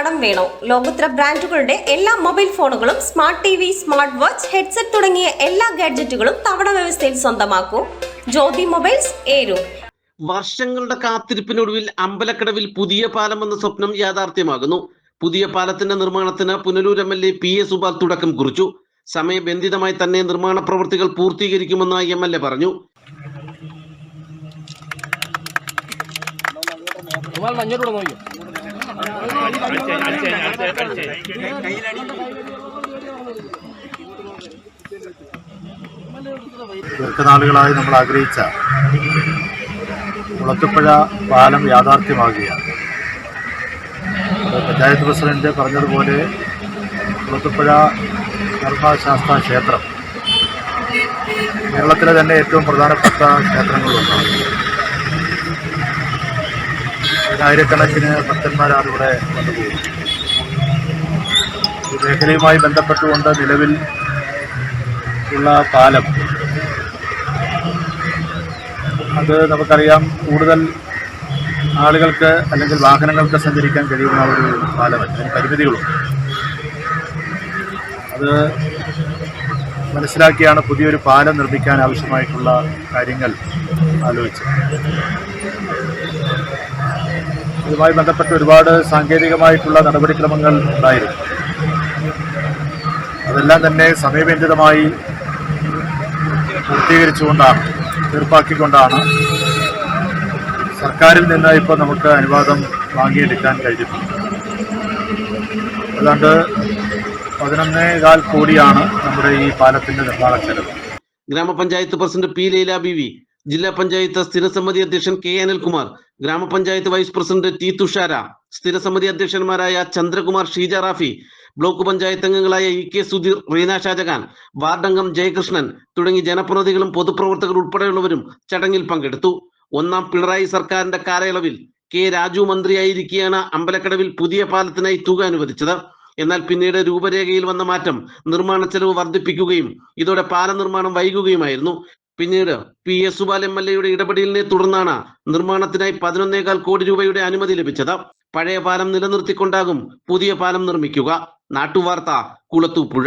കടം വേണോ? ലോകോത്തര ബ്രാൻഡുകളുടെ എല്ലാ മൊബൈൽ ഫോണുകളും smart T V smart watch headset തുടങ്ങിയ എല്ലാ ഗാഡ്ജറ്റുകളും തവണ വ്യവസ്ഥയിൽ സ്വന്തമാക്കൂ. ജ്യോതി മൊബൈൽസ് ഏരു. വർഷങ്ങളുടെ കാത്തിരിപ്പിനൊടുവിൽ അമ്പലക്കടവിൽ പുതിയ പാലം എന്ന സ്വപ്നം യാഥാർത്ഥ്യമാകുന്നു. പുതിയ പാലത്തിന്റെ നിർമ്മാണത്തിന് Punalur M L A P A Subal തുടക്കം കുറിച്ചു. സമയബന്ധിതമായി തന്നെ നിർമ്മാണ പ്രവൃത്തികൾ പൂർത്തീകരിക്കുമെന്ന് എം എൽ എ പറഞ്ഞു. മഞ്ഞൂർ നോക്കിയോ? ദീർഘനാളുകളായി നമ്മൾ ആഗ്രഹിച്ച കുളത്തുപ്പുഴ പാലം യാഥാർത്ഥ്യമാകുകയാണ്. പഞ്ചായത്ത് പ്രസിഡന്റ് പറഞ്ഞതുപോലെ കുളത്തുപ്പുഴ ധർമ്മശാസ്ത്ര ക്ഷേത്രം കേരളത്തിലെ തന്നെ ഏറ്റവും പ്രധാനപ്പെട്ട ക്ഷേത്രങ്ങളിലൊന്നാണ്. ആയിരക്കണക്കിന് ഭക്തന്മാരാണ് ഇവിടെ വന്നുപോകുന്നത് ഈ മേഖലയുമായി ബന്ധപ്പെട്ടുകൊണ്ട് നിലവിൽ ഉള്ള പാലം അത് നമുക്കറിയാം കൂടുതൽ ആളുകൾക്ക് അല്ലെങ്കിൽ വാഹനങ്ങൾക്ക് സഞ്ചരിക്കാൻ കഴിയുന്ന ഒരു പാലമല്ല അതിന് പരിമിതികളുണ്ട്. അത് മനസ്സിലാക്കിയാണ് പുതിയൊരു പാലം നിർമ്മിക്കാൻ ആവശ്യമായിട്ടുള്ള കാര്യങ്ങൾ ആലോചിച്ചത്. ഇതുമായി ബന്ധപ്പെട്ട് ഒരുപാട് സാങ്കേതികമായിട്ടുള്ള നടപടിക്രമങ്ങൾ ഉണ്ടായിരുന്നു. അതെല്ലാം തന്നെ സമയബന്ധിതമായി പൂർത്തീകരിച്ചുകൊണ്ടാണ് തീർപ്പാക്കിക്കൊണ്ടാണ് സർക്കാരിൽ നിന്ന് ഇപ്പോൾ നമുക്ക് അനുവാദം വാങ്ങിയെടുക്കാൻ കഴിഞ്ഞിട്ടുണ്ട് ഏതാണ്ട് പതിനൊന്നേകാൽ കോടിയാണ് നമ്മുടെ ഈ പാലത്തിന്റെ നിർമ്മാണ ചെലവ് ഗ്രാമപഞ്ചായത്ത് president P Leela B V ജില്ലാ പഞ്ചായത്ത് സ്ഥിരസമിതി അധ്യക്ഷൻ കെ അനിൽകുമാർ ഗ്രാമപഞ്ചായത്ത് വൈസ് പ്രസിഡന്റ് ടി തുഷാര സ്ഥിരസമിതി അധ്യക്ഷന്മാരായ ചന്ദ്രകുമാർ ഷീജ റാഫി ബ്ലോക്ക് പഞ്ചായത്ത് അംഗങ്ങളായ ഇ കെ സുധീർ റീന ഷാജഹാൻ വാർഡംഗം ജയകൃഷ്ണൻ തുടങ്ങി ജനപ്രതിനിധികളും പൊതുപ്രവർത്തകർ ഉൾപ്പെടെയുള്ളവരും ചടങ്ങിൽ പങ്കെടുത്തു. ഒന്നാം പിണറായി സർക്കാരിന്റെ കാലയളവിൽ കെ രാജു മന്ത്രിയായിരിക്കെയാണ് അമ്പലക്കടവിൽ പുതിയ പാലത്തിനായി തുക അനുവദിച്ചത്. എന്നാൽ പിന്നീട് രൂപരേഖയിൽ വന്ന മാറ്റം നിർമ്മാണ ചെലവ് വർദ്ധിപ്പിക്കുകയും ഇതോടെ പാല നിർമ്മാണം വൈകുകയുമായിരുന്നു. പിന്നീട് P S Subal M L എയുടെ ഇടപെടലിനെ തുടർന്നാണ് നിർമ്മാണത്തിനായി പതിനൊന്നേകാൽ കോടി രൂപയുടെ അനുമതി ലഭിച്ചത്. പഴയ പാലം നിലനിർത്തിക്കൊണ്ടാകും പുതിയ പാലം നിർമ്മിക്കുക. നാട്ടുവാർത്ത കുളത്തൂപ്പുഴ.